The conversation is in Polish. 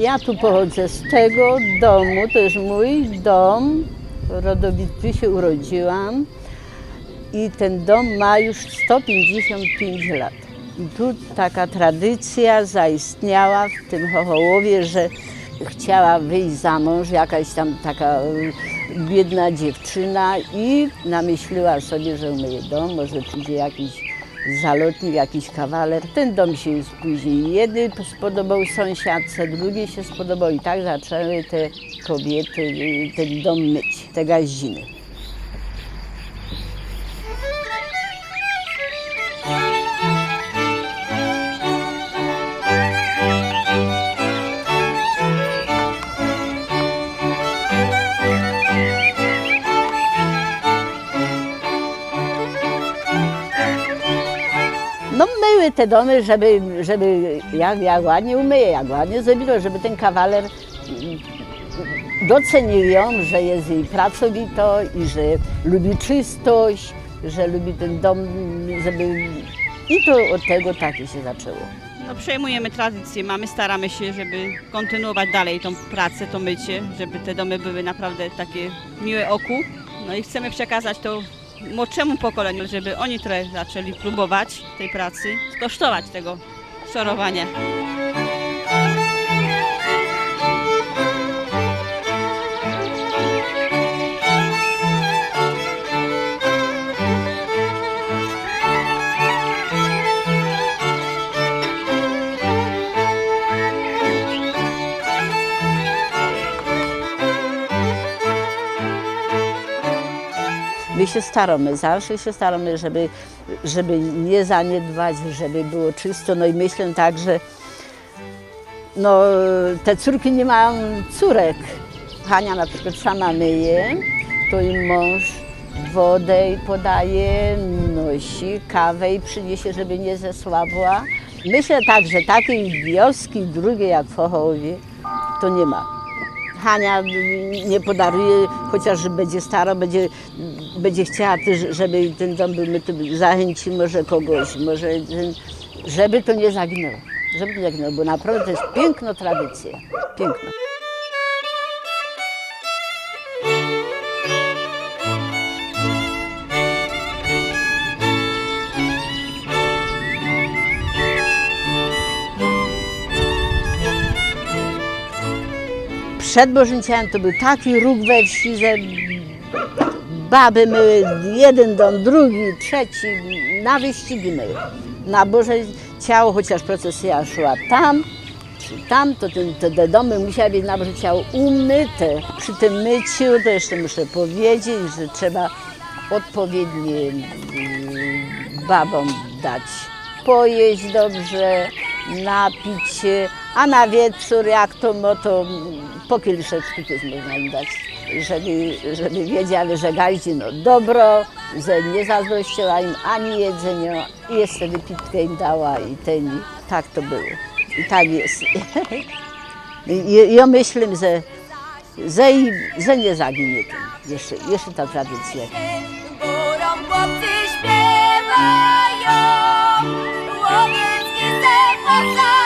Ja tu pochodzę z tego domu, to jest mój dom, rodowity się urodziłam i ten dom ma już 155 lat. I tu taka tradycja zaistniała w tym Chochołowie, że chciała wyjść za mąż jakaś tam taka y, biedna dziewczyna i namyśliła sobie, że umyje dom, może przyjdzie jakiś zalotnik, jakiś kawaler. Ten dom się już później jeden spodobał sąsiadce, drugi się spodobał i tak zaczęły te kobiety y, ten dom myć, te gaździny. No myły te domy, żeby, żeby jak, jak ładnie umyje, jak ładnie zrobiło, żeby ten kawaler mm, docenił ją, że jest jej pracowito i że lubi czystość, że lubi ten dom, żeby... I to od tego takie się zaczęło. No, przejmujemy tradycję, mamy, staramy się, żeby kontynuować dalej tą pracę, to mycie, żeby te domy były naprawdę takie miłe oku. No i chcemy przekazać to młodszemu pokoleniu, żeby oni trochę zaczęli próbować tej pracy, skosztować tego szorowania. My się staramy, zawsze się staramy, żeby, żeby nie zaniedbać, żeby było czysto. No i myślę tak, że no, te córki nie mają córek. Hania na przykład sama myje, to im mąż wodę podaje, nosi kawę i przyniesie, żeby nie zesłabła. Myślę tak, że takiej wioski drugiej jak w Chochowie to nie ma. Hania nie podaruje, chociaż będzie stara, będzie, będzie chciała, też, żeby ten dom był myty, zachęci może kogoś, może ten, żeby to nie zaginęło. Żeby to nie zaginęło, bo naprawdę to jest piękna tradycja. Piękna. Przed Bożyńcami to był taki róg we wsi, że baby myły jeden dom, drugi, trzeci, na wyścigi myły. Na Boże Ciało, chociaż procesja szła tam, czy tam, to ten, te, te domy musiały być na Boże Ciało umyte. Przy tym myciu to jeszcze muszę powiedzieć, że trzeba odpowiednie mm, babom dać pojeść dobrze, napić się, a na wieczór jak to, no to mm, po kieliszeczku też można dać, żeby, żeby wiedziały, że no dobro, że nie zazdrościła im ani jedzenia i jeszcze wypitkę im dała i ten, tak to było. I tak jest. Ja myślę, że, że, że nie zaginie ten, jeszcze, jeszcze ta tradycja. Górą chłopcy śpiewają, Bye.